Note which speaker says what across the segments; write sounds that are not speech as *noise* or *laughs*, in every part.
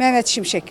Speaker 1: Mehmet Şimşek.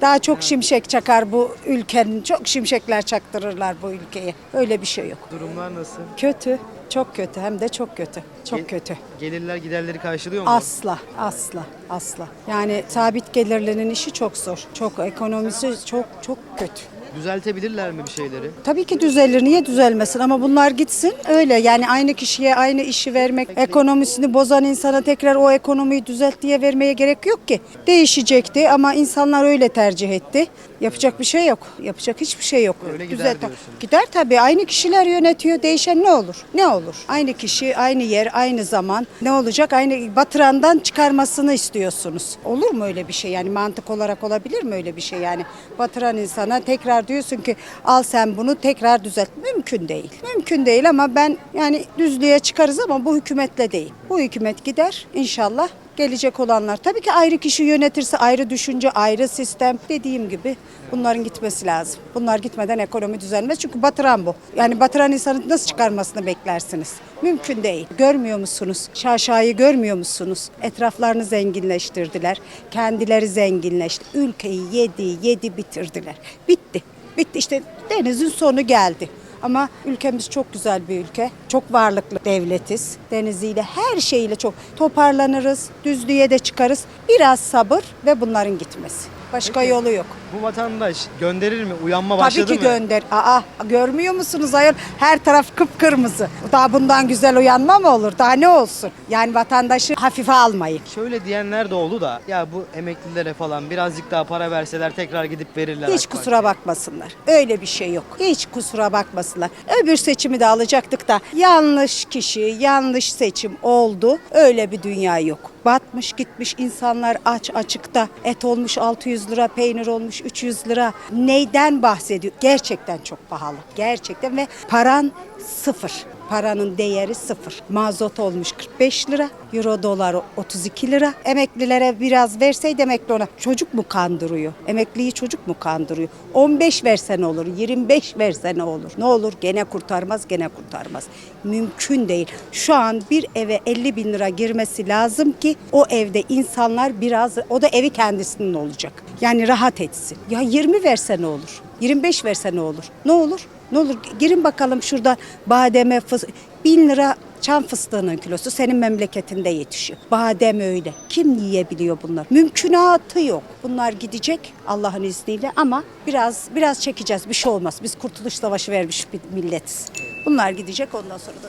Speaker 1: Daha çok şimşek çakar bu ülkenin. Çok şimşekler çaktırırlar bu ülkeye. Öyle bir şey yok.
Speaker 2: Durumlar nasıl?
Speaker 1: Kötü. Çok kötü. Hem de çok kötü. Çok
Speaker 2: Gel-
Speaker 1: kötü.
Speaker 2: Gelirler giderleri karşılıyor mu?
Speaker 1: Asla, asla, asla. Yani sabit gelirlinin işi çok zor. Çok ekonomisi çok çok kötü.
Speaker 2: Düzeltebilirler mi bir şeyleri?
Speaker 1: Tabii ki düzelir. Niye düzelmesin? Ama bunlar gitsin. Öyle yani aynı kişiye aynı işi vermek, ekonomisini bozan insana tekrar o ekonomiyi düzelt diye vermeye gerek yok ki. Değişecekti ama insanlar öyle tercih etti. Yapacak bir şey yok. Yapacak hiçbir şey yok.
Speaker 2: Öyle gider
Speaker 1: Düzelt-
Speaker 2: diyorsun.
Speaker 1: Gider tabii. Aynı kişiler yönetiyor. Değişen ne olur? Ne olur? Aynı kişi, aynı yer, aynı zaman. Ne olacak? Aynı batırandan çıkarmasını istiyorsunuz. Olur mu öyle bir şey? Yani mantık olarak olabilir mi öyle bir şey? Yani batıran insana tekrar diyorsun ki al sen bunu tekrar düzelt. Mümkün değil. Mümkün değil ama ben yani düzlüğe çıkarız ama bu hükümetle değil. Bu hükümet gider inşallah gelecek olanlar. Tabii ki ayrı kişi yönetirse ayrı düşünce, ayrı sistem dediğim gibi bunların gitmesi lazım. Bunlar gitmeden ekonomi düzelmez çünkü batıran bu. Yani batıran insanı nasıl çıkarmasını beklersiniz? Mümkün değil. Görmüyor musunuz? Şaşayı görmüyor musunuz? Etraflarını zenginleştirdiler. Kendileri zenginleşti. Ülkeyi yedi, yedi bitirdiler. Bitti. Bitti işte denizin sonu geldi. Ama ülkemiz çok güzel bir ülke. Çok varlıklı devletiz. Deniziyle her şeyiyle çok toparlanırız. Düzlüğe de çıkarız. Biraz sabır ve bunların gitmesi. Başka yolu yok.
Speaker 2: Bu vatandaş gönderir mi? Uyanma
Speaker 1: Tabii
Speaker 2: başladı
Speaker 1: ki
Speaker 2: mı?
Speaker 1: gönder. Aa görmüyor musunuz ayol? Her taraf kıpkırmızı. Daha bundan güzel uyanma mı olur? Daha ne olsun? Yani vatandaşı hafife almayın.
Speaker 2: Şöyle diyenler de oldu da ya bu emeklilere falan birazcık daha para verseler tekrar gidip verirler.
Speaker 1: Hiç
Speaker 2: AK
Speaker 1: kusura
Speaker 2: Parti'ye.
Speaker 1: bakmasınlar. Öyle bir şey yok. Hiç kusura bakmasınlar. Öbür seçimi de alacaktık da yanlış kişi, yanlış seçim oldu. Öyle bir dünya yok. Batmış gitmiş insanlar aç açıkta. Et olmuş 600 lira, peynir olmuş 300 lira. Neyden bahsediyor? Gerçekten çok pahalı. Gerçekten ve paran sıfır. Paranın değeri sıfır. Mazot olmuş 45 lira, euro dolar 32 lira. Emeklilere biraz verseydi emekli ona çocuk mu kandırıyor? Emekliyi çocuk mu kandırıyor? 15 verse ne olur? 25 verse ne olur? Ne olur? Gene kurtarmaz, gene kurtarmaz. Mümkün değil. Şu an bir eve 50 bin lira girmesi lazım ki o evde insanlar biraz, o da evi kendisinin olacak. Yani rahat etsin. Ya 20 verse ne olur? 25 verse ne olur? Ne olur? Ne olur girin bakalım şurada bademe fıs bin lira çam fıstığının kilosu senin memleketinde yetişiyor. Badem öyle. Kim yiyebiliyor bunlar? Mümkünatı yok. Bunlar gidecek Allah'ın izniyle ama biraz biraz çekeceğiz. Bir şey olmaz. Biz Kurtuluş Savaşı vermiş bir milletiz. Bunlar gidecek ondan sonra da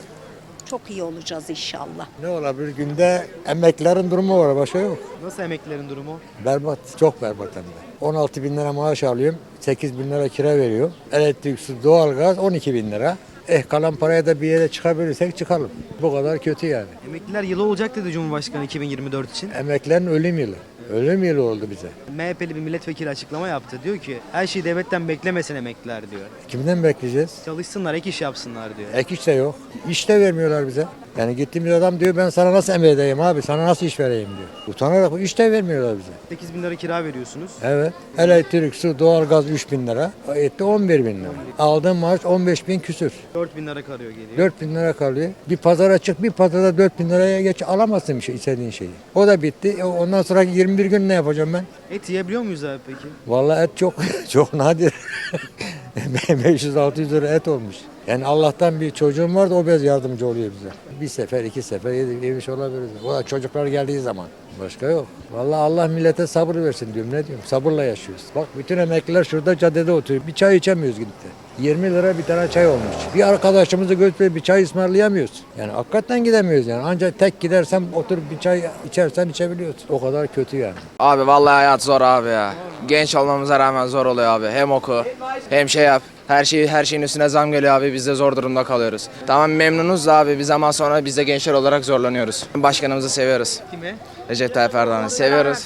Speaker 1: çok iyi olacağız inşallah.
Speaker 3: Ne olabilir günde emeklilerin durumu var başka yok.
Speaker 2: Nasıl emeklilerin durumu?
Speaker 3: Berbat, çok berbat hem de. 16 bin lira maaş alıyorum, 8 bin lira kira veriyor. Elektrik, su, doğalgaz 12 bin lira. Eh kalan paraya da bir yere çıkabilirsek çıkalım. Bu kadar kötü yani.
Speaker 2: Emekliler yılı olacak dedi Cumhurbaşkanı 2024 için.
Speaker 3: Emeklilerin ölüm yılı. Ölüm yılı oldu bize.
Speaker 2: MHP'li bir milletvekili açıklama yaptı. Diyor ki her şeyi devletten beklemesin emekliler diyor.
Speaker 3: Kimden bekleyeceğiz?
Speaker 2: Çalışsınlar, ek iş yapsınlar diyor.
Speaker 3: Ek iş de yok. İş de vermiyorlar bize. Yani gittiğimiz adam diyor ben sana nasıl emir edeyim abi, sana nasıl iş vereyim diyor. Utanarak iş de vermiyorlar bize.
Speaker 2: 8 bin lira kira veriyorsunuz.
Speaker 3: Evet. Elektrik, su, doğalgaz 3 bin lira. Etti 11 bin lira. Aldığım maaş 15 bin küsür.
Speaker 2: 4 bin lira kalıyor geliyor.
Speaker 3: 4 bin lira kalıyor. Bir pazara çık bir pazarda 4 bin liraya geç alamazsın bir şey istediğin şeyi. O da bitti. E, Ondan sonra 21 gün ne yapacağım ben?
Speaker 2: Et yiyebiliyor muyuz abi peki?
Speaker 3: Vallahi et çok *laughs* çok nadir. *laughs* 500-600 lira et olmuş. Yani Allah'tan bir çocuğum var da o biraz yardımcı oluyor bize. Bir sefer iki sefer yedik, yemiş olabiliriz. O da çocuklar geldiği zaman. Başka yok. Vallahi Allah millete sabır versin diyorum ne diyorum. Sabırla yaşıyoruz. Bak bütün emekliler şurada caddede oturuyor. Bir çay içemiyoruz gidip de. 20 lira bir tane çay olmuş. Bir arkadaşımızı götürüp bir çay ısmarlayamıyoruz. Yani hakikaten gidemiyoruz yani. Ancak tek gidersen oturup bir çay içersen içebiliyorsun. O kadar kötü yani.
Speaker 4: Abi vallahi hayat zor abi ya. Genç olmamıza rağmen zor oluyor abi. Hem oku hem şey yap. Her şey her şeyin üstüne zam geliyor abi. Biz de zor durumda kalıyoruz. Tamam memnunuz da abi bir zaman sonra biz de gençler olarak zorlanıyoruz. Başkanımızı seviyoruz.
Speaker 2: Kime?
Speaker 4: Recep Tayyip Erdoğan'ı seviyoruz.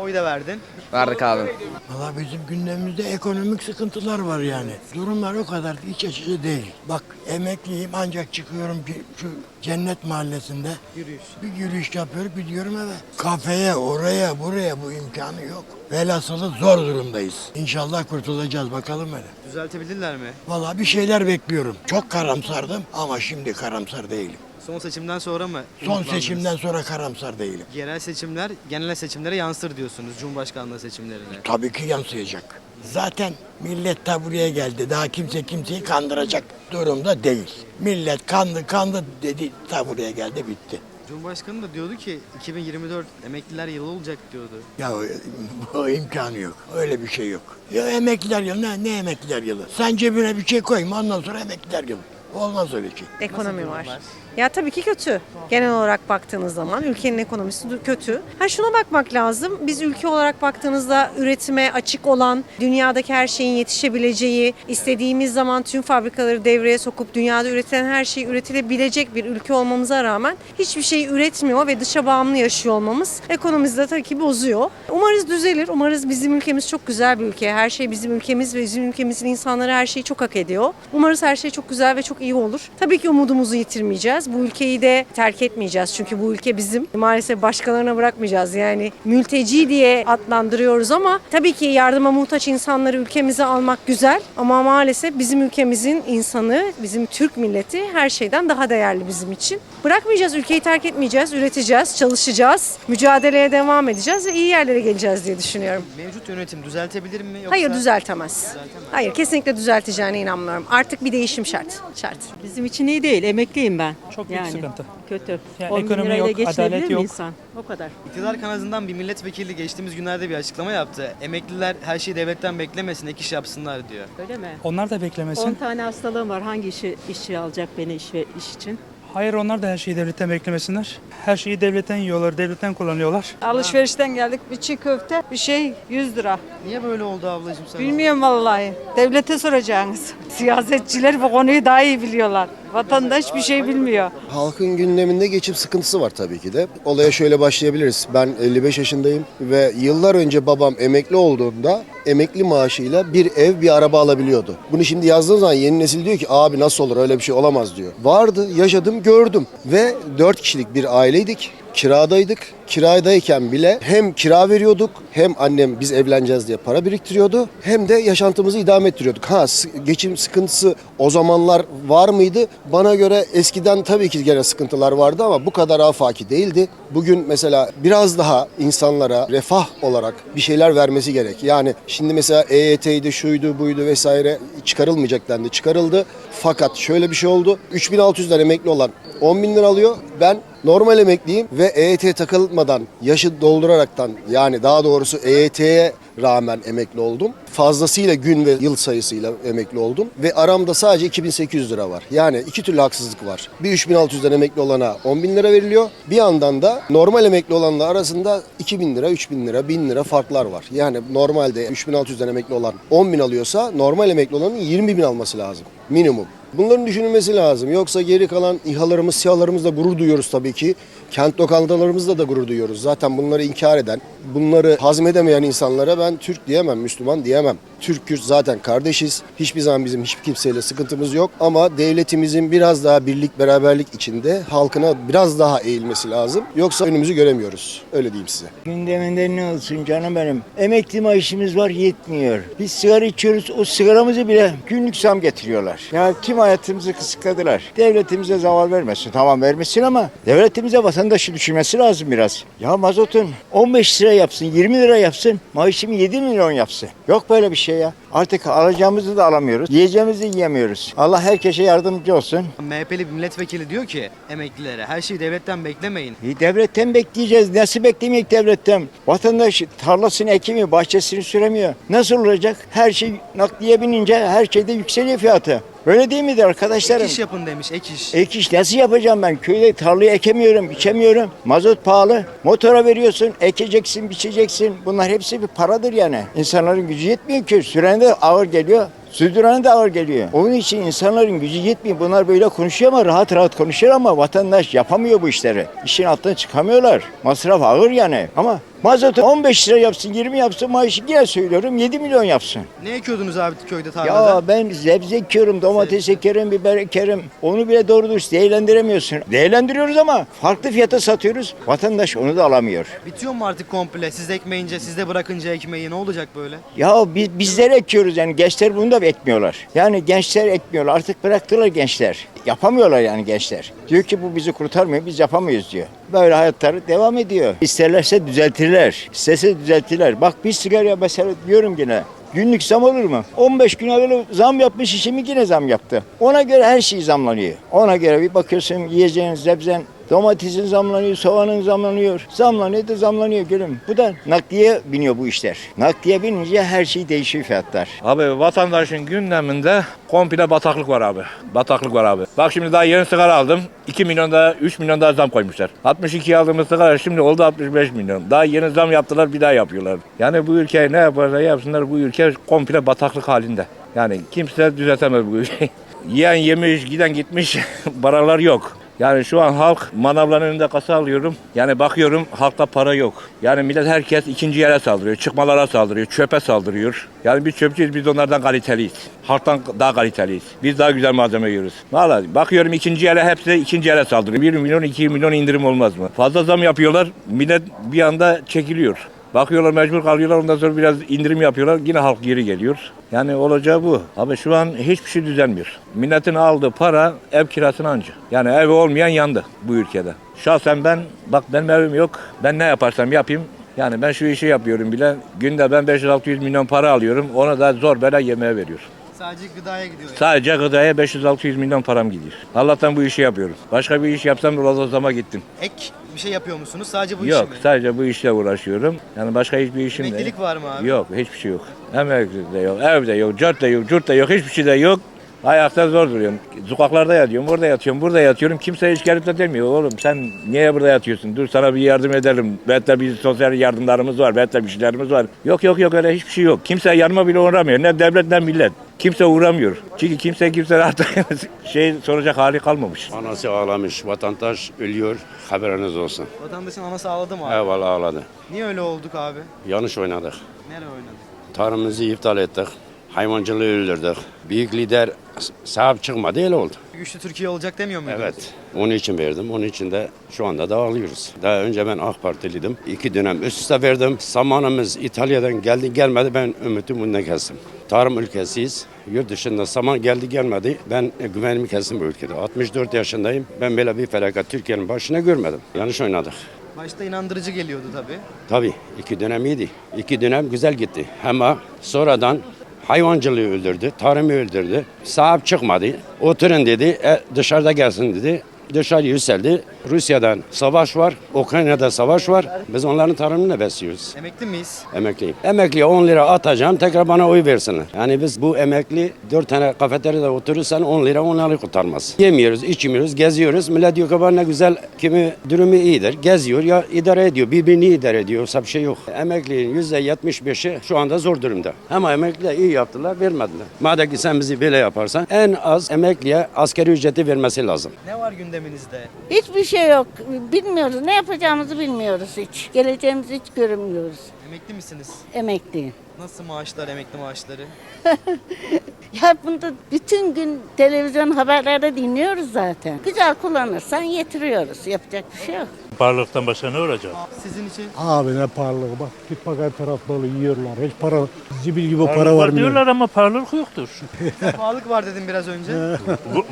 Speaker 2: Oy da verdin.
Speaker 4: Verdik abi.
Speaker 5: Valla bizim gündemimizde ekonomik sıkıntılar var yani. Durumlar o kadar iç açıcı değil. Bak emekliyim ancak çıkıyorum ki şu cennet mahallesinde.
Speaker 2: Yürüyüş.
Speaker 5: Bir yürüyüş yapıyorum gidiyorum eve. Kafeye oraya buraya bu imkanı yok. Velhasılı zor durumdayız. İnşallah kurtulacağız bakalım hele.
Speaker 2: Düzeltebilirler mi?
Speaker 5: Valla bir şeyler bekliyorum. Çok karamsardım ama şimdi karamsar değilim.
Speaker 2: Son seçimden sonra mı?
Speaker 5: Son
Speaker 2: umutlandınız?
Speaker 5: seçimden sonra karamsar değilim.
Speaker 2: Yerel seçimler genel seçimlere yansır diyorsunuz Cumhurbaşkanlığı seçimlerine.
Speaker 5: Tabii ki yansıyacak. Zaten millet ta buraya geldi. Daha kimse kimseyi kandıracak durumda değil. Millet kandı kandı dedi ta buraya geldi bitti.
Speaker 2: Cumhurbaşkanı da diyordu ki 2024 emekliler yılı olacak diyordu.
Speaker 5: Ya bu imkanı yok. Öyle bir şey yok. Ya emekliler yılı ne, ne emekliler yılı? Sen cebine bir şey koyma ondan sonra emekliler yılı. Olmaz öyle şey.
Speaker 6: Ekonomi var. Ya tabii ki kötü. Genel olarak baktığınız zaman ülkenin ekonomisi kötü. Ha şuna bakmak lazım. Biz ülke olarak baktığınızda üretime açık olan, dünyadaki her şeyin yetişebileceği, istediğimiz zaman tüm fabrikaları devreye sokup dünyada üretilen her şey üretilebilecek bir ülke olmamıza rağmen hiçbir şey üretmiyor ve dışa bağımlı yaşıyor olmamız ekonomimizi de tabii ki bozuyor. Umarız düzelir. Umarız bizim ülkemiz çok güzel bir ülke. Her şey bizim ülkemiz ve bizim ülkemizin insanları her şeyi çok hak ediyor. Umarız her şey çok güzel ve çok iyi olur. Tabii ki umudumuzu yitirmeyeceğiz. Bu ülkeyi de terk etmeyeceğiz. Çünkü bu ülke bizim. Maalesef başkalarına bırakmayacağız. Yani mülteci diye adlandırıyoruz ama tabii ki yardıma muhtaç insanları ülkemize almak güzel. Ama maalesef bizim ülkemizin insanı, bizim Türk milleti her şeyden daha değerli bizim için. Bırakmayacağız, ülkeyi terk etmeyeceğiz, üreteceğiz, çalışacağız, mücadeleye devam edeceğiz ve iyi yerlere geleceğiz diye düşünüyorum.
Speaker 2: Mevcut yönetim düzeltebilir mi yoksa?
Speaker 6: Hayır düzeltemez. Hayır kesinlikle düzelteceğine inanmıyorum. Artık bir değişim şart. Şart.
Speaker 7: Bizim için iyi değil. Emekliyim ben.
Speaker 8: Çok büyük sıkıntı.
Speaker 7: Kötü.
Speaker 8: Yani
Speaker 7: 10 bin
Speaker 8: ekonomi
Speaker 7: lirayla
Speaker 8: yok,
Speaker 7: geçinebilir
Speaker 8: adalet
Speaker 7: mi
Speaker 8: yok.
Speaker 7: insan? O kadar.
Speaker 2: İktidar kanadından bir milletvekili geçtiğimiz günlerde bir açıklama yaptı. Emekliler her şeyi devletten beklemesin, ek iş yapsınlar diyor.
Speaker 7: Öyle mi?
Speaker 8: Onlar da
Speaker 7: 10
Speaker 8: beklemesin.
Speaker 7: tane hastalığım var. Hangi işi işçi alacak beni iş ve iş için?
Speaker 8: Hayır onlar da her şeyi devletten beklemesinler. Her şeyi devletten yiyorlar, devletten kullanıyorlar.
Speaker 9: Alışverişten geldik bir çiğ köfte bir şey 100 lira.
Speaker 2: Niye böyle oldu ablacığım sen?
Speaker 9: Bilmiyorum vallahi. Devlete soracaksınız. *laughs* Siyasetçiler bu konuyu daha iyi biliyorlar. Vatandaş bir şey bilmiyor.
Speaker 10: Halkın gündeminde geçim sıkıntısı var tabii ki de. Olaya şöyle başlayabiliriz. Ben 55 yaşındayım ve yıllar önce babam emekli olduğunda emekli maaşıyla bir ev bir araba alabiliyordu. Bunu şimdi yazdığım zaman yeni nesil diyor ki abi nasıl olur öyle bir şey olamaz diyor. Vardı, yaşadım, gördüm ve 4 kişilik bir aileydik. Kiradaydık. Kiradayken bile hem kira veriyorduk hem annem biz evleneceğiz diye para biriktiriyordu hem de yaşantımızı idame ettiriyorduk. Ha geçim sıkıntısı o zamanlar var mıydı? Bana göre eskiden tabii ki gene sıkıntılar vardı ama bu kadar afaki değildi. Bugün mesela biraz daha insanlara refah olarak bir şeyler vermesi gerek. Yani şimdi mesela EYT'ydi, şuydu, buydu vesaire çıkarılmayacak dendi. Çıkarıldı. Fakat şöyle bir şey oldu. 3600'den emekli olan 10 bin lira alıyor. Ben normal emekliyim ve EYT takılmadan yaşı dolduraraktan yani daha doğrusu EYT'ye rağmen emekli oldum. Fazlasıyla gün ve yıl sayısıyla emekli oldum ve aramda sadece 2800 lira var. Yani iki türlü haksızlık var. Bir 3600'den emekli olana 10 bin lira veriliyor. Bir yandan da normal emekli olanla arasında 2000 lira, 3000 lira, 1000 lira farklar var. Yani normalde 3600'den emekli olan 10 bin alıyorsa normal emekli olanın 20 bin alması lazım. Minimum. Bunların düşünülmesi lazım. Yoksa geri kalan İHA'larımız, SİHA'larımızla gurur duyuyoruz tabii ki. Kent lokantalarımızla da gurur duyuyoruz. Zaten bunları inkar eden, bunları hazmedemeyen insanlara ben Türk diyemem, Müslüman diyemem. Türk, Kürt zaten kardeşiz. Hiçbir zaman bizim hiçbir kimseyle sıkıntımız yok. Ama devletimizin biraz daha birlik, beraberlik içinde halkına biraz daha eğilmesi lazım. Yoksa önümüzü göremiyoruz. Öyle diyeyim size.
Speaker 11: Gündeminde ne olsun canım benim. Emekli maaşımız var yetmiyor. Biz sigara içiyoruz o sigaramızı bile günlük zam getiriyorlar. Ya tüm hayatımızı kısıtladılar. Devletimize zaval vermesin. Tamam vermesin ama devletimize vatandaşı düşünmesi lazım biraz. Ya mazotun 15 lira yapsın 20 lira yapsın maaşımı 7 milyon yapsın. Yok böyle bir şey ya. Artık alacağımızı da alamıyoruz. Yiyeceğimizi yiyemiyoruz. Allah herkese yardımcı olsun.
Speaker 2: MHP'li bir milletvekili diyor ki emeklilere her şeyi devletten beklemeyin.
Speaker 11: E, devletten bekleyeceğiz. Nasıl beklemeyek devletten? Vatandaş tarlasını ekemiyor, bahçesini süremiyor. Nasıl olacak? Her şey nakliye binince her şeyde yükseliyor fiyatı. Öyle değil midir arkadaşlarım?
Speaker 2: Ek iş yapın demiş, ek iş.
Speaker 11: Ek iş nasıl yapacağım ben? Köyde tarlayı ekemiyorum, biçemiyorum. Mazot pahalı. Motora veriyorsun, ekeceksin, biçeceksin. Bunlar hepsi bir paradır yani. İnsanların gücü yetmiyor ki. Süren de ağır geliyor. Sürdüren de ağır geliyor. Onun için insanların gücü yetmiyor. Bunlar böyle konuşuyor ama rahat rahat konuşuyor ama vatandaş yapamıyor bu işleri. İşin altından çıkamıyorlar. Masraf ağır yani. Ama mazotu 15 lira yapsın, 20 yapsın maaşı yine söylüyorum 7 milyon yapsın.
Speaker 2: Ne ekiyordunuz abi köyde tarlada?
Speaker 11: Ya ben sebze ekiyorum, domates ekerim, biber ekerim. Onu bile doğru dürüst değerlendiremiyorsun. Değerlendiriyoruz ama farklı fiyata satıyoruz. Vatandaş onu da alamıyor.
Speaker 2: Bitiyor mu artık komple? Siz ekmeyince, siz de bırakınca ekmeği ne olacak böyle?
Speaker 11: Ya biz bizler ekiyoruz yani gençler bunu da ekmiyorlar. Yani gençler ekmiyorlar. Artık bıraktılar gençler. Yapamıyorlar yani gençler. Diyor ki bu bizi kurtarmıyor, biz yapamayız diyor. Böyle hayatları devam ediyor. İsterlerse düzeltirler, istese düzeltirler. Bak bir sigara mesela diyorum yine. Günlük zam olur mu? 15 gün evvel zam yapmış işimi yine zam yaptı. Ona göre her şey zamlanıyor. Ona göre bir bakıyorsun yiyeceğin zebzen Domatesin zamlanıyor, soğanın zamlanıyor. Zamlanıyor da zamlanıyor gülüm. Bu da nakliye biniyor bu işler. Nakliye binince her şey değişiyor fiyatlar.
Speaker 12: Abi vatandaşın gündeminde komple bataklık var abi. Bataklık var abi. Bak şimdi daha yeni sigara aldım. 2 milyon daha 3 milyon daha zam koymuşlar. 62 aldığımız sigara şimdi oldu 65 milyon. Daha yeni zam yaptılar bir daha yapıyorlar. Yani bu ülkeyi ne yaparlar yapsınlar bu ülke komple bataklık halinde. Yani kimse düzeltemez bu ülkeyi. *laughs* Yiyen yemiş, giden gitmiş, *laughs* paralar yok. Yani şu an halk manavların önünde kasa alıyorum. Yani bakıyorum halkta para yok. Yani millet herkes ikinci yere saldırıyor. Çıkmalara saldırıyor. Çöpe saldırıyor. Yani biz çöpçüyüz biz onlardan kaliteliyiz. Halktan daha kaliteliyiz. Biz daha güzel malzeme yiyoruz. Valla bakıyorum ikinci yere hepsi ikinci yere saldırıyor. 1 milyon 2 milyon indirim olmaz mı? Fazla zam yapıyorlar. Millet bir anda çekiliyor. Bakıyorlar mecbur kalıyorlar ondan sonra biraz indirim yapıyorlar yine halk geri geliyor. Yani olacağı bu. Ama şu an hiçbir şey düzelmiyor. Milletin aldığı para ev kirasını anca. Yani evi olmayan yandı bu ülkede. Şahsen ben bak benim evim yok. Ben ne yaparsam yapayım yani ben şu işi yapıyorum bile. Günde ben 500-600 milyon para alıyorum. Ona da zor bela yemeğe veriyorum.
Speaker 2: Sadece gıdaya gidiyor. yani.
Speaker 12: Sadece gıdaya 500-600 milyon param gidiyor. Allah'tan bu işi yapıyorum. Başka bir iş yapsam Lozozama gittim.
Speaker 2: Ek bir şey yapıyor musunuz? Sadece bu
Speaker 12: yok
Speaker 2: iş mi?
Speaker 12: sadece bu işle uğraşıyorum. Yani başka hiçbir işim de
Speaker 2: Emeklilik var mı abi?
Speaker 12: Yok hiçbir şey yok. Emeklilik de yok, evde yok, cart da yok, curt da yok, hiçbir şey de yok. Ayakta zor duruyorum. Sokaklarda yatıyorum, orada yatıyorum, burada yatıyorum. Kimse hiç gelip de demiyor oğlum sen niye burada yatıyorsun? Dur sana bir yardım edelim. Belki de bir sosyal yardımlarımız var, belki de bir şeylerimiz var. Yok yok yok öyle hiçbir şey yok. Kimse yanıma bile uğramıyor. Ne devlet ne millet. Kimse uğramıyor. Çünkü kimse kimse artık *laughs* şey soracak hali kalmamış.
Speaker 13: Anası ağlamış, vatandaş ölüyor, haberiniz olsun.
Speaker 2: Vatandaşın anası ağladı mı abi?
Speaker 13: Eyvallah ağladı.
Speaker 2: Niye öyle olduk abi?
Speaker 13: Yanlış oynadık.
Speaker 2: Nereye oynadık?
Speaker 13: Tarımımızı iptal ettik. Hayvancılığı öldürdük. Büyük lider sahip çıkmadı, öyle oldu.
Speaker 2: Güçlü Türkiye olacak demiyor muydunuz?
Speaker 13: Evet, onun için verdim. Onun için de şu anda dağılıyoruz. Daha önce ben AK Partiliydim. İki dönem üst üste verdim. Samanımız İtalya'dan geldi gelmedi. Ben ümitim bundan kestim. Tarım ülkesiyiz. Yurt dışında saman geldi gelmedi. Ben e, güvenimi kestim bu ülkede. 64 yaşındayım. Ben böyle bir felaket Türkiye'nin başına görmedim. Yanlış oynadık.
Speaker 2: Başta inandırıcı geliyordu tabii.
Speaker 13: Tabii iki dönem iyiydi. İki dönem güzel gitti. Ama sonradan hayvancılığı öldürdü, tarımı öldürdü. Sahip çıkmadı. Oturun dedi, e, dışarıda gelsin dedi. Dışarı yükseldi. Rusya'dan savaş var, Ukrayna'da savaş var. Biz onların tarımını besliyoruz.
Speaker 2: Emekli miyiz?
Speaker 13: Emekliyim. Emekliye 10 lira atacağım, tekrar bana oy versinler. Yani biz bu emekli 4 tane kafeteryada oturursan 10 lira onları kurtarmaz. Yemiyoruz, içmiyoruz, geziyoruz. Millet diyor ki "Bana ne güzel, kimi durumu iyidir. Geziyor ya idare ediyor, birbirini idare ediyor. Yoksa bir şey yok. Emeklinin %75'i şu anda zor durumda. Ama emekliye iyi yaptılar, vermediler. Madem ki sen bizi böyle yaparsan en az emekliye askeri ücreti vermesi lazım.
Speaker 2: Ne var gündeminizde?
Speaker 14: Hiçbir şey yok. Bilmiyoruz. Ne yapacağımızı bilmiyoruz hiç. Geleceğimizi hiç görmüyoruz.
Speaker 2: Emekli misiniz?
Speaker 14: Emekliyim.
Speaker 2: Nasıl maaşlar, emekli maaşları? *laughs*
Speaker 14: Ya bunda bütün gün televizyon haberlerde dinliyoruz zaten. Güzel kullanırsan yetiriyoruz. Yapacak bir şey yok.
Speaker 15: Parlaktan başka ne olacak?
Speaker 2: Sizin için
Speaker 16: Abi ne pahalılığı bak. Git bak her taraf dolu yiyorlar. Hiç para, zibil gibi para var mı?
Speaker 15: diyorlar ama parlak yoktur. *laughs*
Speaker 2: pahalılık var dedim biraz önce. *laughs*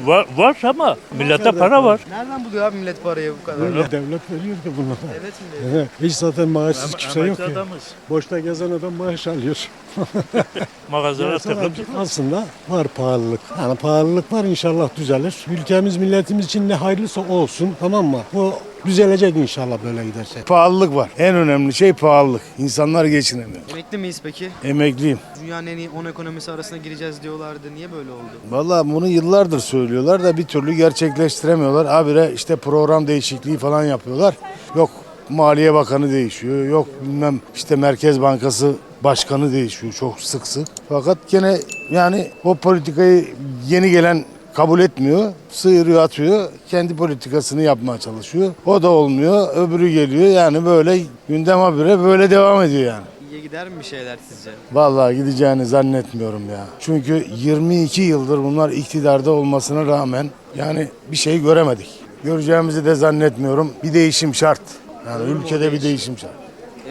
Speaker 15: var, var ama millette para var.
Speaker 2: Nereden buluyor abi millet parayı bu kadar?
Speaker 16: Devlet veriyor ki bunlara.
Speaker 2: Evet mi?
Speaker 16: Hiç zaten maaşsız kimse yok ki.
Speaker 15: adamız.
Speaker 16: Boşta gezen adam maaş alıyor.
Speaker 15: Mağazalara
Speaker 16: Sana
Speaker 15: tıkıp
Speaker 16: Aslında var pahalılık. Yani pahalılık var inşallah düzelir. Ülkemiz milletimiz için ne hayırlısı olsun tamam mı? Bu düzelecek inşallah böyle giderse.
Speaker 17: Pahalılık var. En önemli şey pahalılık. İnsanlar geçinemiyor.
Speaker 2: Emekli miyiz peki?
Speaker 17: Emekliyim.
Speaker 2: Dünyanın en iyi 10 ekonomisi arasına gireceğiz diyorlardı. Niye böyle oldu?
Speaker 17: Vallahi bunu yıllardır söylüyorlar da bir türlü gerçekleştiremiyorlar. Habire işte program değişikliği falan yapıyorlar. Yok Maliye Bakanı değişiyor. Yok bilmem işte Merkez Bankası Başkanı değişiyor çok sık sık. Fakat gene yani o politikayı yeni gelen kabul etmiyor. Sıyırıyor atıyor. Kendi politikasını yapmaya çalışıyor. O da olmuyor. Öbürü geliyor. Yani böyle gündem habire böyle devam ediyor yani.
Speaker 2: İyiye gider mi bir şeyler sizce?
Speaker 17: Vallahi gideceğini zannetmiyorum ya. Çünkü 22 yıldır bunlar iktidarda olmasına rağmen yani bir şey göremedik. Göreceğimizi de zannetmiyorum. Bir değişim şart. Yani ülkede bir
Speaker 2: değişim
Speaker 17: şart.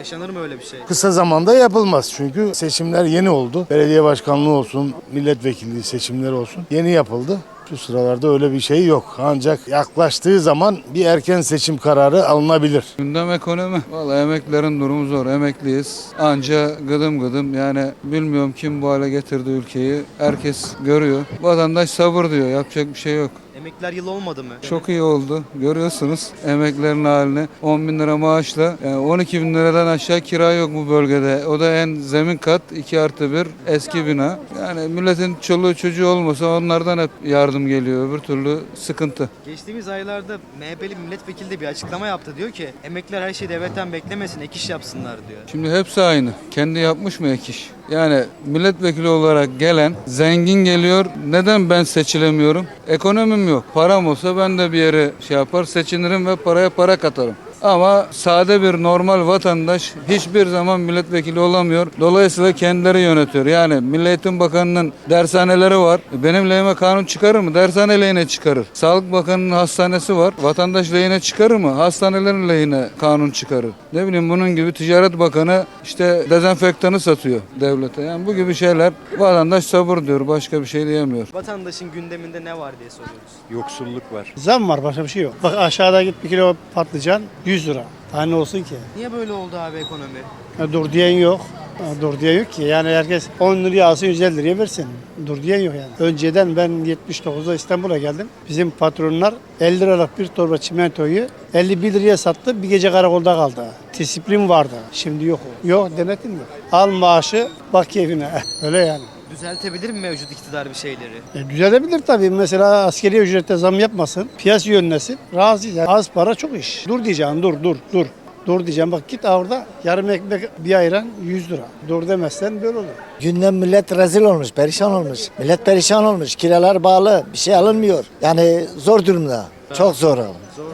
Speaker 2: Yaşanır mı öyle bir şey?
Speaker 17: Kısa zamanda yapılmaz çünkü seçimler yeni oldu. Belediye başkanlığı olsun, milletvekilliği seçimleri olsun. Yeni yapıldı.
Speaker 7: Şu sıralarda öyle bir şey yok. Ancak yaklaştığı zaman bir erken seçim kararı alınabilir.
Speaker 18: Gündem ekonomi. Vallahi emeklilerin durumu zor. Emekliyiz. Anca gıdım gıdım yani bilmiyorum kim bu hale getirdi ülkeyi. Herkes görüyor. Vatandaş sabır diyor. Yapacak bir şey yok.
Speaker 2: Emekliler yılı olmadı mı?
Speaker 18: Çok iyi oldu. Görüyorsunuz emeklerin halini. 10 bin lira maaşla yani 12 bin liradan aşağı kira yok bu bölgede. O da en zemin kat 2 artı 1 eski bina. Yani milletin çoluğu çocuğu olmasa onlardan hep yardım geliyor. Öbür türlü sıkıntı.
Speaker 2: Geçtiğimiz aylarda MHP'li milletvekili de bir açıklama yaptı. Diyor ki emekliler her şeyi devletten beklemesin, ek iş yapsınlar diyor.
Speaker 18: Şimdi hepsi aynı. Kendi yapmış mı ek iş? Yani milletvekili olarak gelen zengin geliyor. Neden ben seçilemiyorum? Ekonomim yok. Param olsa ben de bir yere şey yapar seçinirim ve paraya para katarım. Ama sade bir normal vatandaş hiçbir zaman milletvekili olamıyor. Dolayısıyla kendileri yönetiyor. Yani Milli Eğitim Bakanı'nın dershaneleri var. Benim lehime kanun çıkarır mı? Dershane lehine çıkarır. Sağlık Bakanı'nın hastanesi var. Vatandaş lehine çıkarır mı? Hastanelerin lehine kanun çıkarır. Ne bileyim bunun gibi Ticaret Bakanı işte dezenfektanı satıyor devlete. Yani bu gibi şeyler vatandaş sabır diyor. Başka bir şey diyemiyor.
Speaker 2: Vatandaşın gündeminde ne var diye soruyoruz.
Speaker 19: Yoksulluk var.
Speaker 7: Zam var başka bir şey yok. Bak aşağıda git bir kilo patlıcan 100 lira. Daha ne olsun ki?
Speaker 2: Niye böyle oldu abi ekonomi?
Speaker 7: Ya dur diyen yok. Ya Dur diyen yok ki. Yani herkes 10 liraya alsın 150 liraya versin. Dur diyen yok yani. Önceden ben 79'da İstanbul'a geldim. Bizim patronlar 50 liralık bir torba çimentoyu 51 liraya sattı. Bir gece karakolda kaldı. Disiplin vardı. Şimdi yok o. Yok denetim yok. Al maaşı bak keyfine. *laughs* Öyle yani.
Speaker 2: Düzeltebilir mi mevcut iktidar bir şeyleri?
Speaker 7: E, düzelebilir tabii. Mesela askeri ücrette zam yapmasın. Piyasa yönlesin. Razı. Yani az para çok iş. Dur diyeceğim. Dur dur dur. Dur diyeceğim. Bak git orada yarım ekmek bir ayran 100 lira. Dur demezsen böyle olur.
Speaker 20: Gündem millet rezil olmuş, perişan olmuş. Millet perişan olmuş. Kiralar bağlı, bir şey alınmıyor. Yani zor durumda. Çok zor.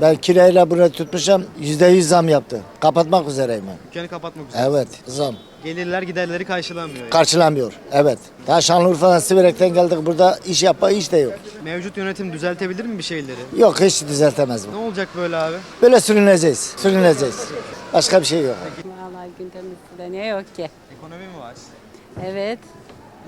Speaker 20: Ben kirayla buraya tutmuşum. Yüzde yüz zam yaptı. Kapatmak üzereyim ben.
Speaker 2: Dükkanı kapatmak üzere.
Speaker 20: Evet, zam.
Speaker 2: Gelirler giderleri karşılanmıyor. yani.
Speaker 20: Karşılamıyor. Evet. Daha Şanlıurfa'dan Siverek'ten geldik burada iş yapma iş de yok.
Speaker 2: Mevcut yönetim düzeltebilir mi bir şeyleri?
Speaker 20: Yok hiç düzeltemez bu.
Speaker 2: Ne olacak böyle abi?
Speaker 20: Böyle sürüneceğiz. Sürüneceğiz. Başka bir şey yok.
Speaker 21: Vallahi gündemimizde ne yok ki?
Speaker 2: Ekonomi mi var?
Speaker 21: Evet.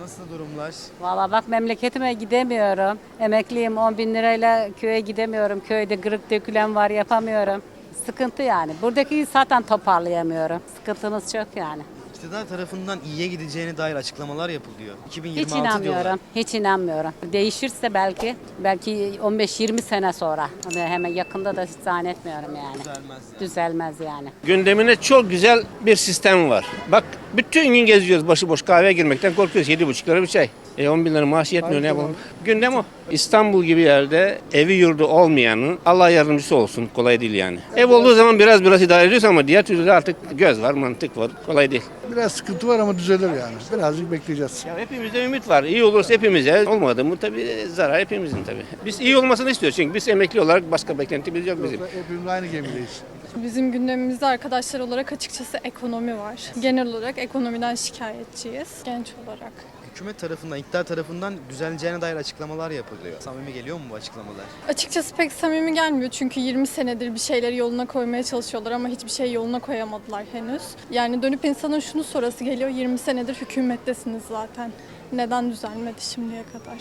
Speaker 2: Nasıl durumlar?
Speaker 21: Vallahi bak memleketime gidemiyorum. Emekliyim 10 bin lirayla köye gidemiyorum. Köyde kırık dökülen var yapamıyorum. Sıkıntı yani. Buradaki zaten toparlayamıyorum. Sıkıntımız çok yani.
Speaker 2: İktidar tarafından iyiye gideceğine dair açıklamalar yapılıyor. 2026
Speaker 21: Hiç inanmıyorum.
Speaker 2: diyorlar.
Speaker 21: Hiç inanmıyorum. Değişirse belki belki 15-20 sene sonra. Hemen yakında da hiç zannetmiyorum yani.
Speaker 2: Düzelmez.
Speaker 21: Düzelmez yani.
Speaker 22: Gündeminde çok güzel bir sistem var. Bak bütün gün geziyoruz başıboş kahveye girmekten korkuyoruz. 7,5 lira bir çay. E 10 bin lira maaş yetmiyor ne yapalım? Gündem o. İstanbul gibi yerde evi yurdu olmayanın Allah yardımcısı olsun. Kolay değil yani. Ev olduğu zaman biraz biraz idare ediyorsun ama diğer türlü de artık göz var, mantık var. Kolay değil.
Speaker 7: Biraz sıkıntı var ama düzelir yani. Birazcık bekleyeceğiz.
Speaker 22: Ya hepimizde ümit var. İyi olursa hepimize, olmadı mı tabii zarar hepimizin tabii. Biz iyi olmasını istiyoruz çünkü biz emekli olarak başka beklentimiz yok bizim.
Speaker 7: Hepimiz aynı gemideyiz.
Speaker 23: Bizim gündemimizde arkadaşlar olarak açıkçası ekonomi var. Genel olarak ekonomiden şikayetçiyiz genç olarak.
Speaker 2: Hükümet tarafından, iktidar tarafından düzeleceğine dair açıklamalar yapılıyor. Samimi geliyor mu bu açıklamalar?
Speaker 23: Açıkçası pek samimi gelmiyor çünkü 20 senedir bir şeyleri yoluna koymaya çalışıyorlar ama hiçbir şey yoluna koyamadılar henüz. Yani dönüp insanın şunu sorası geliyor 20 senedir hükümettesiniz zaten. Neden düzelmedi şimdiye kadar?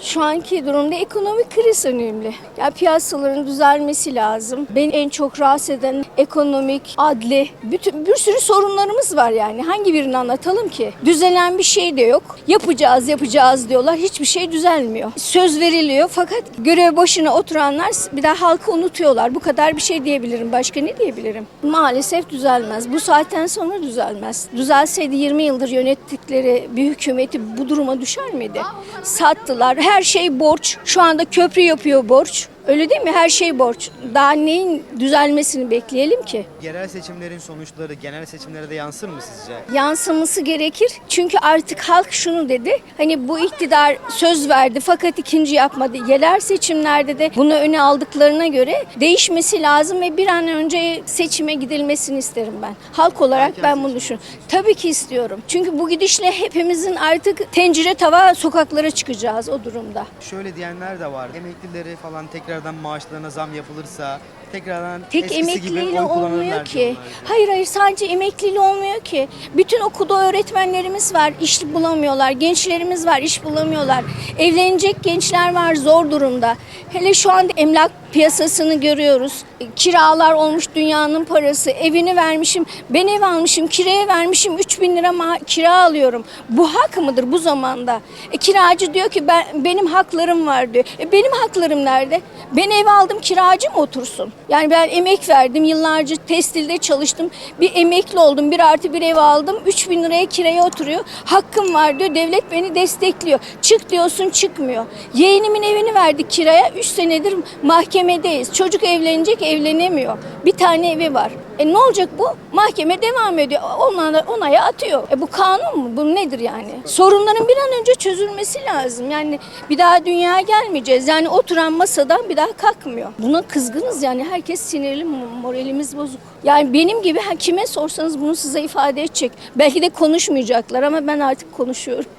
Speaker 24: Şu anki durumda ekonomik kriz önemli. Ya piyasaların düzelmesi lazım. Beni en çok rahatsız eden ekonomik, adli, bütün bir sürü sorunlarımız var yani. Hangi birini anlatalım ki? Düzelen bir şey de yok. Yapacağız, yapacağız diyorlar. Hiçbir şey düzelmiyor. Söz veriliyor fakat görev başına oturanlar bir daha halkı unutuyorlar. Bu kadar bir şey diyebilirim. Başka ne diyebilirim? Maalesef düzelmez. Bu saatten sonra düzelmez. Düzelseydi 20 yıldır yönettikleri bir hükümeti bu duruma düşer miydi? Sattılar. Her şey borç. Şu anda köprü yapıyor borç. Öyle değil mi? Her şey borç. Daha neyin düzelmesini bekleyelim ki?
Speaker 2: Yerel seçimlerin sonuçları genel seçimlere de yansır mı sizce?
Speaker 24: Yansıması gerekir. Çünkü artık halk şunu dedi. Hani bu iktidar söz verdi fakat ikinci yapmadı. Yerel seçimlerde de bunu öne aldıklarına göre değişmesi lazım ve bir an önce seçime gidilmesini isterim ben. Halk olarak ben bunu düşünüyorum. Tabii ki istiyorum. Çünkü bu gidişle hepimizin artık tencere tava sokaklara çıkacağız o durumda.
Speaker 2: Şöyle diyenler de var. Emeklileri falan tekrardan maaşlarına zam yapılırsa tekrardan
Speaker 24: Tek
Speaker 2: eskisi gibi
Speaker 24: emekliyle
Speaker 2: oy kullanırlar
Speaker 24: olmuyor ki.
Speaker 2: diyorlar.
Speaker 24: Hayır hayır sadece emekliyle olmuyor ki. Bütün okulda öğretmenlerimiz var, iş bulamıyorlar. Gençlerimiz var, iş bulamıyorlar. Evlenecek gençler var zor durumda. Hele şu anda emlak piyasasını görüyoruz. Kiralar olmuş dünyanın parası. Evini vermişim, ben ev almışım, kiraya vermişim 3 bin lira ma- kira alıyorum. Bu hak mıdır bu zamanda? E, kiracı diyor ki ben benim haklarım var diyor. E, benim haklarım nerede? Ben ev aldım kiracı mı otursun? Yani ben emek verdim yıllarca testilde çalıştım. Bir emekli oldum bir artı bir ev aldım. 3 bin liraya kiraya oturuyor. Hakkım var diyor devlet beni destekliyor. Çık diyorsun çıkmıyor. Yeğenimin evini verdik kiraya 3 senedir mahkemedeyiz. Çocuk evlenecek evlenemiyor. Bir tane evi var. E ne olacak bu? Mahkeme devam ediyor. Ona, onaya atıyor. E bu kanun mu? Bu nedir yani? Sorunların bir an önce çözülmesi lazım. Yani bir daha dünyaya gelmeyeceğiz. Yani oturan masadan bir daha kalkmıyor. Buna kızgınız yani. Herkes sinirli, moralimiz bozuk. Yani benim gibi kime sorsanız bunu size ifade edecek. Belki de konuşmayacaklar ama ben artık konuşuyorum.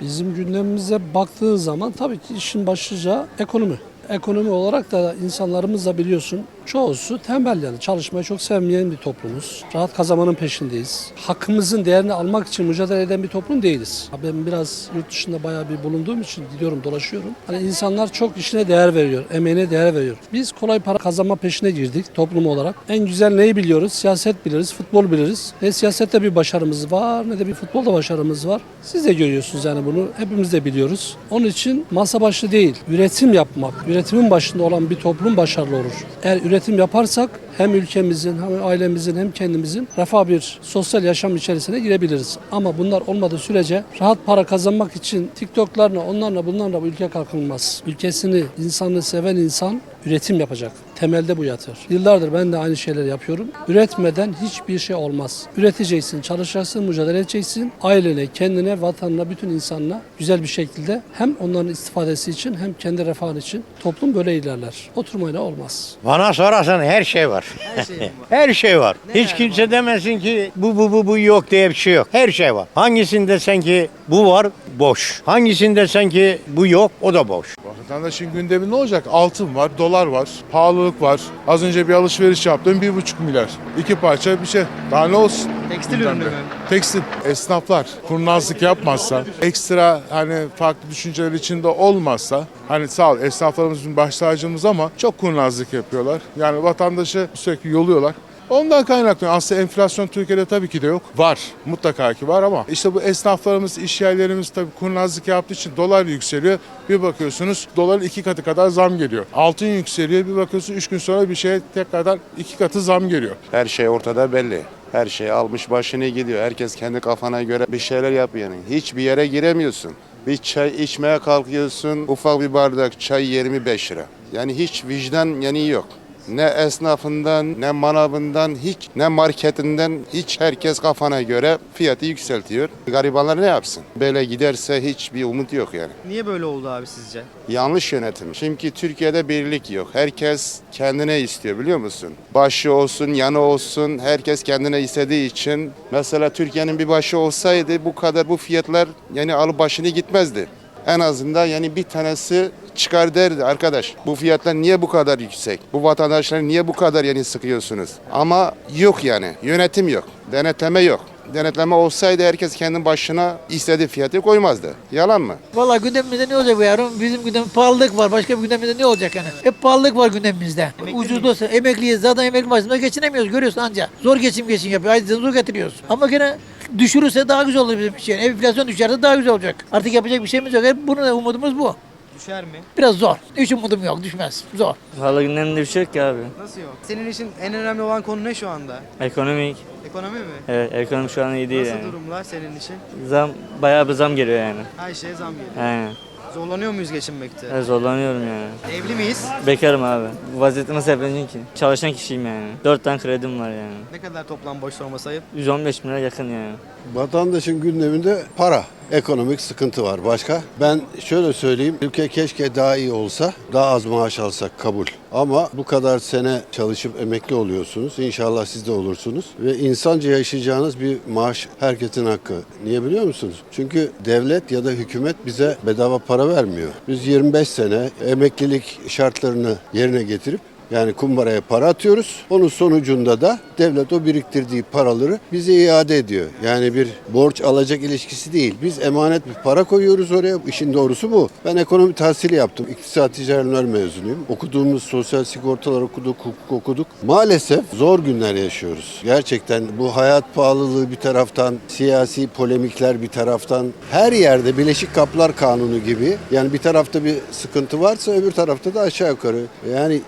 Speaker 25: Bizim gündemimize baktığın zaman tabii ki işin başlıca ekonomi. Ekonomi olarak da insanlarımız da biliyorsun çoğusu tembel yani çalışmayı çok sevmeyen bir toplumuz. Rahat kazanmanın peşindeyiz. Hakkımızın değerini almak için mücadele eden bir toplum değiliz. Ben biraz yurt dışında bayağı bir bulunduğum için gidiyorum dolaşıyorum. Hani insanlar çok işine değer veriyor, emeğine değer veriyor. Biz kolay para kazanma peşine girdik toplum olarak. En güzel neyi biliyoruz? Siyaset biliriz, futbol biliriz. Ne siyasette bir başarımız var ne de bir futbolda başarımız var. Siz de görüyorsunuz yani bunu. Hepimiz de biliyoruz. Onun için masa başı değil, üretim yapmak, üretimin başında olan bir toplum başarılı olur. Eğer üretim yaparsak hem ülkemizin hem ailemizin hem kendimizin refah bir sosyal yaşam içerisine girebiliriz. Ama bunlar olmadığı sürece rahat para kazanmak için TikTok'larla onlarla bunlarla bu ülke kalkınmaz. Ülkesini, insanı seven insan üretim yapacak. Temelde bu yatır. Yıllardır ben de aynı şeyleri yapıyorum. Üretmeden hiçbir şey olmaz. Üreteceksin, çalışacaksın, mücadele edeceksin. Ailene, kendine, vatanına, bütün insanına güzel bir şekilde hem onların istifadesi için hem kendi refahın için toplum böyle ilerler. Oturmayla olmaz.
Speaker 11: Bana sorarsan her şey var.
Speaker 2: Her şey mi var? *laughs*
Speaker 11: Her şey var.
Speaker 2: Ne
Speaker 11: Hiç
Speaker 2: yani
Speaker 11: kimse demesin ki bu bu bu bu yok diye bir şey yok. Her şey var. Hangisinde sen ki bu var boş. Hangisinde sen ki bu yok o da boş.
Speaker 17: Vatandaşın gündemi ne olacak? Altın var, dolar var, pahalılık var. Az önce bir alışveriş yaptım, bir buçuk milyar. İki parça bir şey. Daha ne olsun?
Speaker 2: Tekstil mü?
Speaker 17: Tekstil. Esnaflar kurnazlık yapmazsa, ekstra hani farklı düşünceler içinde olmazsa, hani sağ ol esnaflarımızın baş tacımız ama çok kurnazlık yapıyorlar. Yani vatandaşı sürekli yoluyorlar. Ondan kaynaklanıyor. Aslında enflasyon Türkiye'de tabii ki de yok. Var. Mutlaka ki var ama işte bu esnaflarımız, iş yerlerimiz tabii kurnazlık yaptığı için dolar yükseliyor. Bir bakıyorsunuz doların iki katı kadar zam geliyor. Altın yükseliyor. Bir bakıyorsunuz üç gün sonra bir şeye tekrardan iki katı zam geliyor.
Speaker 26: Her şey ortada belli. Her şey almış başını gidiyor. Herkes kendi kafana göre bir şeyler yapıyor yani. Hiçbir yere giremiyorsun. Bir çay içmeye kalkıyorsun. Ufak bir bardak çay 25 lira. Yani hiç vicdan yani yok. Ne esnafından, ne manavından, hiç ne marketinden hiç herkes kafana göre fiyatı yükseltiyor. Garibanlar ne yapsın? Böyle giderse hiçbir umut yok yani.
Speaker 2: Niye böyle oldu abi sizce?
Speaker 26: Yanlış yönetim. Çünkü Türkiye'de birlik yok. Herkes kendine istiyor biliyor musun? Başı olsun, yanı olsun. Herkes kendine istediği için. Mesela Türkiye'nin bir başı olsaydı bu kadar bu fiyatlar yani alıp başını gitmezdi. En azından yani bir tanesi çıkar derdi arkadaş bu fiyatlar niye bu kadar yüksek? Bu vatandaşları niye bu kadar yani sıkıyorsunuz? Ama yok yani yönetim yok, denetleme yok. Denetleme olsaydı herkes kendi başına istediği fiyatı koymazdı. Yalan mı?
Speaker 27: Valla gündemimizde ne olacak bu yavrum? Bizim gündem pahalılık var. Başka bir gündemimizde ne olacak yani? Hep pahalılık var gündemimizde.
Speaker 2: Emekli
Speaker 27: Ucuz olsa emekliyiz. Zaten emekli maaşımızla geçinemiyoruz. Görüyorsun anca. Zor geçim geçin yapıyor. Ayrıca zor getiriyoruz. Ama gene düşürürse daha güzel olur bizim için. Enflasyon düşerse daha güzel olacak. Artık yapacak bir şeyimiz yok. Hep bunun umudumuz bu.
Speaker 2: Düşer mi?
Speaker 27: Biraz zor. Hiç umudum yok. Düşmez. Zor.
Speaker 4: Valla gündemde bir şey yok ki abi.
Speaker 2: Nasıl yok? Senin için en önemli olan konu ne şu anda?
Speaker 4: Ekonomik.
Speaker 2: Ekonomi mi?
Speaker 4: Evet ekonomi şu an iyi
Speaker 2: Nasıl durumlar senin için?
Speaker 4: Zam, bayağı bir zam geliyor yani.
Speaker 2: Her şeye zam geliyor.
Speaker 4: Aynen.
Speaker 2: Zorlanıyor muyuz geçinmekte?
Speaker 4: zorlanıyorum yani.
Speaker 2: Evli miyiz?
Speaker 4: Bekarım abi. Vaziyeti nasıl yapacağım ki? Çalışan kişiyim yani. Dört tane kredim var yani.
Speaker 2: Ne kadar toplam boş sorma sayıp?
Speaker 4: 115 bin lira yakın yani.
Speaker 28: Vatandaşın gündeminde para, ekonomik sıkıntı var. Başka? Ben şöyle söyleyeyim, ülke keşke daha iyi olsa, daha az maaş alsak kabul. Ama bu kadar sene çalışıp emekli oluyorsunuz. İnşallah siz de olursunuz. Ve insanca yaşayacağınız bir maaş herkesin hakkı. Niye biliyor musunuz? Çünkü devlet ya da hükümet bize bedava para vermiyor. Biz 25 sene emeklilik şartlarını yerine getirip Yani kumbaraya para atıyoruz. Onun sonucunda da devlet o biriktirdiği paraları bize iade ediyor. Yani bir borç alacak ilişkisi değil. Biz emanet bir para koyuyoruz oraya. İşin doğrusu bu. Ben ekonomi tahsili yaptım. İktisat ticaretler mezunuyum. Okuduğumuz sosyal sigortalar okuduk, hukuk okuduk. Maalesef zor günler yaşıyoruz. Gerçekten bu hayat pahalılığı bir taraftan, siyasi polemikler bir taraftan, her yerde Birleşik Kaplar Kanunu gibi yani bir tarafta bir sıkıntı varsa öbür tarafta da aşağı yukarı. Yani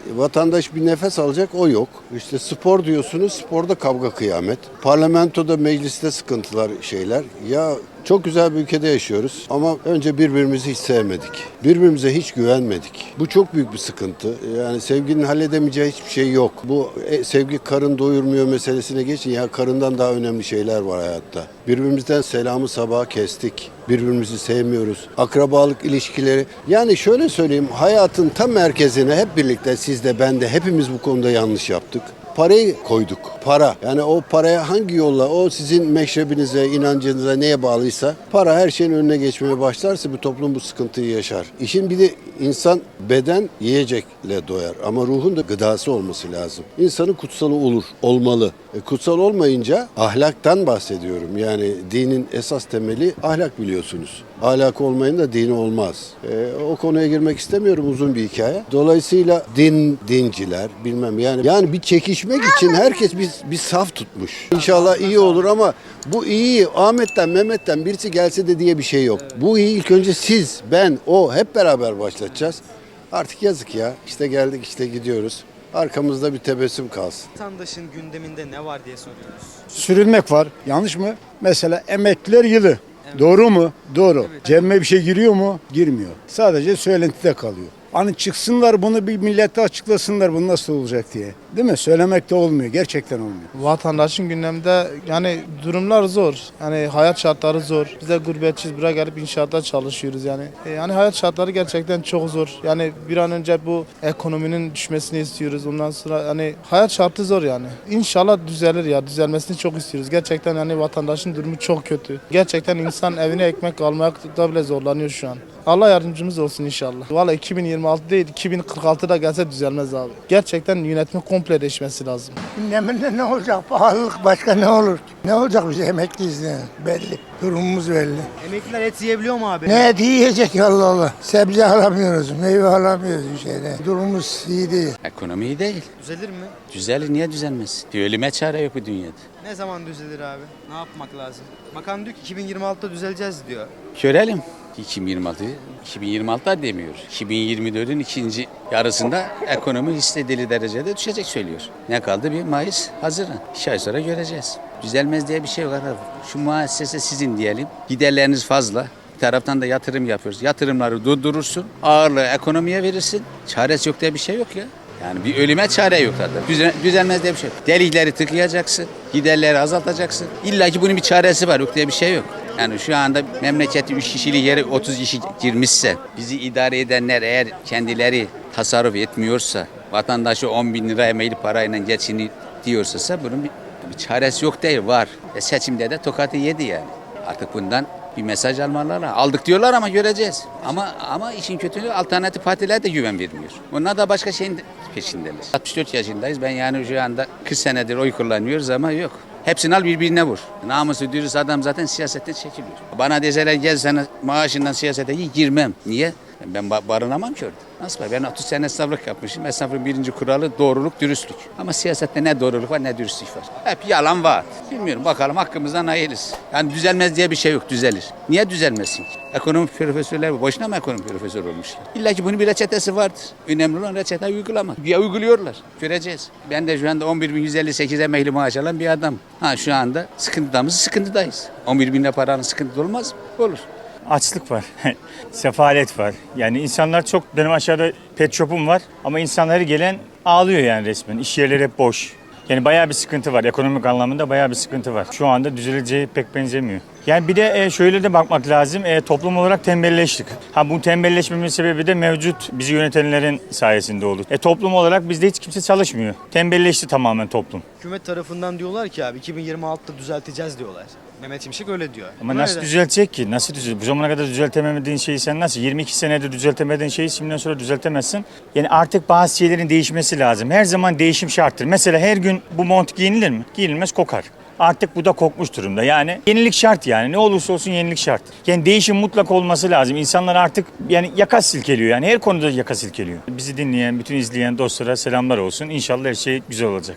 Speaker 28: vatandaş bir nefes alacak o yok. İşte spor diyorsunuz sporda kavga kıyamet. Parlamentoda mecliste sıkıntılar şeyler. Ya çok güzel bir ülkede yaşıyoruz ama önce birbirimizi hiç sevmedik. Birbirimize hiç güvenmedik. Bu çok büyük bir sıkıntı. Yani sevginin halledemeyeceği hiçbir şey yok. Bu e, sevgi karın doyurmuyor meselesine geçin ya karından daha önemli şeyler var hayatta. Birbirimizden selamı sabah kestik. Birbirimizi sevmiyoruz. Akrabalık ilişkileri. Yani şöyle söyleyeyim hayatın tam merkezine hep birlikte siz de ben de hepimiz bu konuda yanlış yaptık parayı koyduk. Para. Yani o paraya hangi yolla, o sizin meşrebinize, inancınıza neye bağlıysa para her şeyin önüne geçmeye başlarsa bir toplum bu sıkıntıyı yaşar. İşin bir de insan beden yiyecekle doyar ama ruhun da gıdası olması lazım. İnsanın kutsalı olur, olmalı. E, kutsal olmayınca ahlaktan bahsediyorum. Yani dinin esas temeli ahlak biliyorsunuz. Ahlak olmayınca dini olmaz. E, o konuya girmek istemiyorum uzun bir hikaye. Dolayısıyla din, dinciler bilmem yani yani bir çekişmek için herkes bir, bir saf tutmuş. İnşallah iyi olur ama bu iyi Ahmet'ten Mehmet'ten birisi gelse de diye bir şey yok. Bu iyi ilk önce siz, ben, o hep beraber başlatacağız. Artık yazık ya. İşte geldik işte gidiyoruz. Arkamızda bir tebessüm kalsın.
Speaker 2: Vatandaşın gündeminde ne var diye soruyoruz.
Speaker 17: Sürülmek var. Yanlış mı? Mesela emekliler yılı. Doğru mu? Doğru. Cebime bir şey giriyor mu? Girmiyor. Sadece söylentide kalıyor. Hani çıksınlar bunu bir millete açıklasınlar bu nasıl olacak diye. Değil mi? Söylemek de olmuyor. Gerçekten olmuyor.
Speaker 8: Vatandaşın gündemde yani durumlar zor. Yani hayat şartları zor. Biz de gurbetçiyiz. Buraya gelip inşaatta çalışıyoruz yani. E, Yani hayat şartları gerçekten çok zor. Yani bir an önce bu ekonominin düşmesini istiyoruz. Ondan sonra hani hayat şartı zor yani. İnşallah düzelir ya. Düzelmesini çok istiyoruz. Gerçekten yani vatandaşın durumu çok kötü. Gerçekten insan evine ekmek almakta bile zorlanıyor şu an. Allah yardımcımız olsun inşallah. Valla 2026 değil 2046 da gelse düzelmez abi. Gerçekten yönetimi komple değişmesi lazım.
Speaker 5: Gündeminde ne olacak? Pahalılık başka ne olur? Ne olacak bize emekliyiz yani. Belli. Durumumuz belli.
Speaker 2: Emekliler et yiyebiliyor mu abi?
Speaker 5: Ne et yiyecek ya Allah Allah. Sebze alamıyoruz, meyve alamıyoruz bir şeyde. Durumumuz iyi değil.
Speaker 29: Ekonomi iyi değil.
Speaker 2: Düzelir mi?
Speaker 29: Düzelir niye düzelmez? Ölüme çare yok bu dünyada.
Speaker 2: Ne zaman düzelir abi? Ne yapmak lazım? Bakan diyor ki 2026'da düzeleceğiz diyor.
Speaker 29: Görelim. 2026, 2026'da demiyor. 2024'ün ikinci yarısında ekonomi istediği derecede düşecek söylüyor. Ne kaldı bir Mayıs Haziran. İki ay sonra göreceğiz. Düzelmez diye bir şey var. Şu muassese sizin diyelim. Giderleriniz fazla. Bir taraftan da yatırım yapıyoruz. Yatırımları durdurursun. Ağırlığı ekonomiye verirsin. Çaresi yok diye bir şey yok ya. Yani bir ölüme çare yok zaten. Düzen, düzelmez diye bir şey yok. Delikleri tıkayacaksın. Giderleri azaltacaksın. İlla ki bunun bir çaresi var. Yok diye bir şey yok. Yani şu anda memleketi 3 kişilik yere 30 kişi girmişse, bizi idare edenler eğer kendileri tasarruf etmiyorsa, vatandaşı 10 bin lira emekli parayla geçini diyorsa bunun bir, bir çaresi yok değil, var. E seçimde de tokatı yedi yani. Artık bundan bir mesaj almalılar. Aldık diyorlar ama göreceğiz. Ama ama işin kötülüğü alternatif partiler de güven vermiyor. Onlar da başka şeyin peşindeler. 64 yaşındayız. Ben yani şu anda 40 senedir oy kullanıyoruz ama yok. Hepsini al birbirine vur. Namusu dürüst adam zaten siyasetten çekiliyor. Bana deseler gel sana maaşından siyasete gir, girmem. Niye? Ben ba- barınamam ki orada. Nasıl var? Ben 30 sene esnaflık yapmışım. Esnafın birinci kuralı doğruluk, dürüstlük. Ama siyasette ne doğruluk var ne dürüstlük var. Hep yalan var. Bilmiyorum bakalım hakkımızdan hayırlısı. Yani düzelmez diye bir şey yok düzelir. Niye düzelmesin ki? Ekonomi profesörler boşuna mı ekonomi profesörü olmuş? İlla ki bunun bir reçetesi vardır. Önemli olan reçeteyi uygulamak. Ya uyguluyorlar. Göreceğiz. Ben de şu anda 11.158 emekli maaş alan bir adam. Ha şu anda sıkıntıda mıyız? Sıkıntıdayız. 11 bin lira paranın sıkıntı olmaz mı? Olur.
Speaker 30: Açlık var, *laughs* sefalet var. Yani insanlar çok, benim aşağıda pet shop'um var ama insanları gelen ağlıyor yani resmen. İş yerleri hep boş. Yani bayağı bir sıkıntı var. Ekonomik anlamında bayağı bir sıkıntı var. Şu anda düzeleceği pek benzemiyor. Yani bir de e, şöyle de bakmak lazım. E, toplum olarak tembelleştik. Ha bu tembelleşmemin sebebi de mevcut bizi yönetenlerin sayesinde oldu. E, toplum olarak bizde hiç kimse çalışmıyor. Tembelleşti tamamen toplum.
Speaker 2: Hükümet tarafından diyorlar ki abi 2026'da düzelteceğiz diyorlar. Mehmet Şimşek öyle diyor.
Speaker 30: Ama
Speaker 2: Buna
Speaker 30: nasıl
Speaker 2: neden?
Speaker 30: düzeltecek ki? Nasıl düzelecek? Bu zamana kadar düzeltememediğin şeyi sen nasıl? 22 senedir düzeltemediğin şeyi şimdiden sonra düzeltemezsin. Yani artık bazı şeylerin değişmesi lazım. Her zaman değişim şarttır. Mesela her gün bu mont giyinilir mi? Giyinilmez kokar. Artık bu da kokmuş durumda. Yani yenilik şart yani. Ne olursa olsun yenilik şart. Yani değişim mutlak olması lazım. İnsanlar artık yani yaka silkeliyor. Yani her konuda yaka silkeliyor. Bizi dinleyen, bütün izleyen dostlara selamlar olsun. İnşallah her şey güzel olacak.